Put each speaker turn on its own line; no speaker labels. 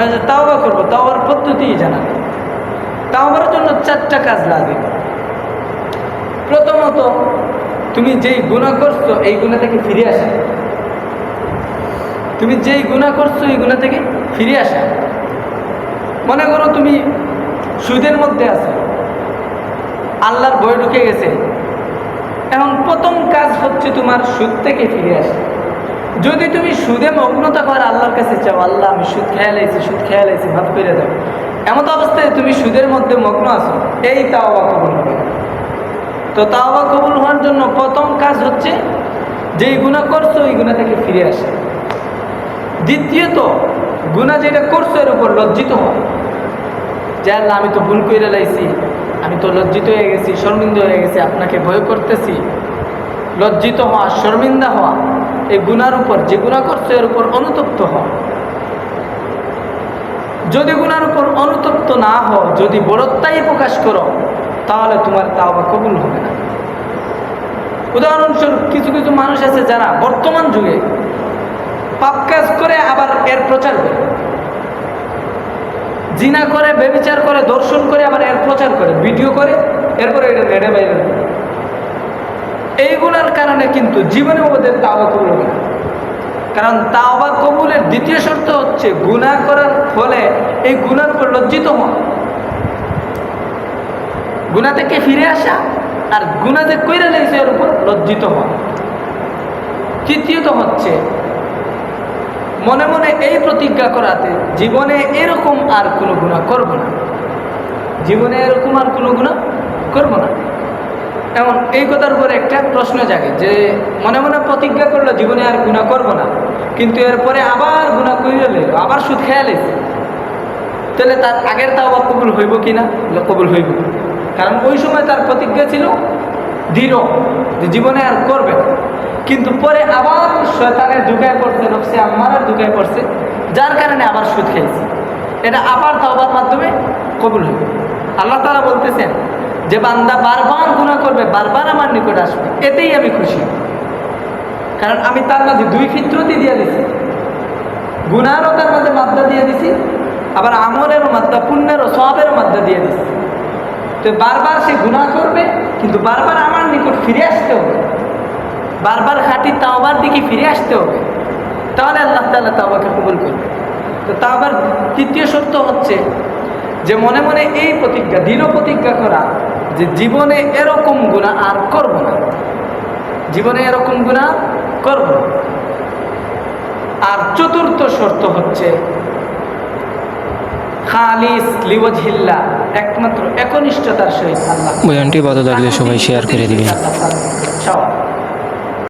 আমি আজ তাওবা করব, তাওবার পদ্ধতিই জানা। তাওবার জন্য চারটা কাজ লাগে। প্রথমত, তুমি যেই গুণা করছ, এই গুণা থেকে ফিরে আসা। তুমি যেই গুণা করছ, এই গুণা থেকে ফিরে আসা। মনে করো তুমি সুদের মধ্যে আছো। আল্লাহর বই ঢুকে গেছে। এখন প্রথম কাজ হচ্ছে তোমার সুদ থেকে ফিরে আসা। যদি তুমি সুদে মগ্নতা করে আল্লাহর কাছে চাও, আল্লাহ, আমি সুদ খেয়াল আইছি সুদ খেয়াল আইছি ভাব করে দাও। এমন অবস্থায় তুমি সুদের মধ্যে মগ্ন আছো, এই তাওবা কবুল হবে। তো তাওবা কবুল হওয়ার জন্য প্রথম কাজ হচ্ছে, যেই গুণা করছ, ওই গুণা থেকে ফিরে আসে। দ্বিতীয়ত গুণা যেটা করছ, এর উপর লজ্জিত হওয়া। যে আল্লাহ, আমি তো ভুল করে লাইছি, আমি তো লজ্জিত হয়ে গেছি, শর্মিন্দ হয়ে গেছি, আপনাকে ভয় করতেছি। লজ্জিত হওয়া, শর্মিন্দা হওয়া এই গুনার উপর, যে গুণা করছ, এর উপর অনুতপ্ত হওয়া যদি গুনার উপর অনুতপ্ত না হও, যদি বড়ত্বাই প্রকাশ করো, তাহলে তোমার তাওবা কবুল হবে না। উদাহরণস্বরূপ, কিছু কিছু মানুষ আছে যারা বর্তমান যুগে পাপ কাজ করে, আবার এর প্রচার করে। জিনা করে বেবিচার করে, দর্শন করে, আবার এর প্রচার করে, ভিডিও করে, এরপরে এটা নেড়ে বাইরে এইগুলোর কারণে কিন্তু জীবনে ওদের তাওবা কবুল হবে কারণ তাওবা কবুলের দ্বিতীয় শর্ত হচ্ছে গুনাহ করার ফলে এই গুণার উপর লজ্জিত হওয়া। গুণা থেকে ফিরে আসা আর গুণা যে কইরে লেগেছে এর উপর লজ্জিত হওয়া। তৃতীয়ত হচ্ছে মনে মনে এই প্রতিজ্ঞা করাতে জীবনে এরকম আর কোনো গুণা করব না। জীবনে এরকম আর কোনো গুণা করব না। এমন এই কথার উপরে একটা প্রশ্ন জাগে যে মনে মনে প্রতিজ্ঞা করল, জীবনে আর গুণা করব না। কিন্তু এরপরে আবার গুণা কইলে আবার সুদ খেয়ালে তাহলে তার আগের তাও আবার কবুল হইব কি না? কবুল হইব। কারণ ওই সময় তার প্রতিজ্ঞা ছিল দৃঢ়, যে জীবনে আর করবে না। কিন্তু পরে আবার শয়তানের ঢুকায় পড়ছে, নফসে আম্মারের ঢুকায় পড়ছে, যার কারণে আবার সুদ খেয়েছে। এটা আবার তাওবার মাধ্যমে কবুল হবে আল্লাহ তারা বলতেছেন যে বান্দা বারবার গুণা করবে, বারবার আমার নিকট আসবে, এতেই আমি খুশি। কারণ আমি তার মাঝে দুই ফিত্রতি দিয়ে দিছি। গুণারও তার মাঝে মাদ্দা দিয়ে দিছি, আবার আমলেরও মাদ্দা, পুণ্যেরও সবেরও মাদ্দা দিয়ে দিছি। তো বারবার সে গুণা করবে, কিন্তু বারবার আমার নিকট ফিরে আসতে হবে। বারবার খাঁটি তাওবার দিকে ফিরে আসতে হবে। তাহলে আল্লাহ তাল্লাহ তাওবাকে কবুল করবে। তো তাওবার তৃতীয় সত্য হচ্ছে যে মনে মনে এই প্রতিজ্ঞা, দৃঢ় প্রতিজ্ঞা করা যে জীবনে এরকম গুণা আর করব না। জীবনে এরকম গুণা করব আর চতুর্থ শর্ত হচ্ছে খালিস লিওয়াজহিল্লা একমাত্র একনিষ্ঠতার সহিত আল্লাহ।
বয়ানটি লাগলে সবাই শেয়ার করে দিবেন।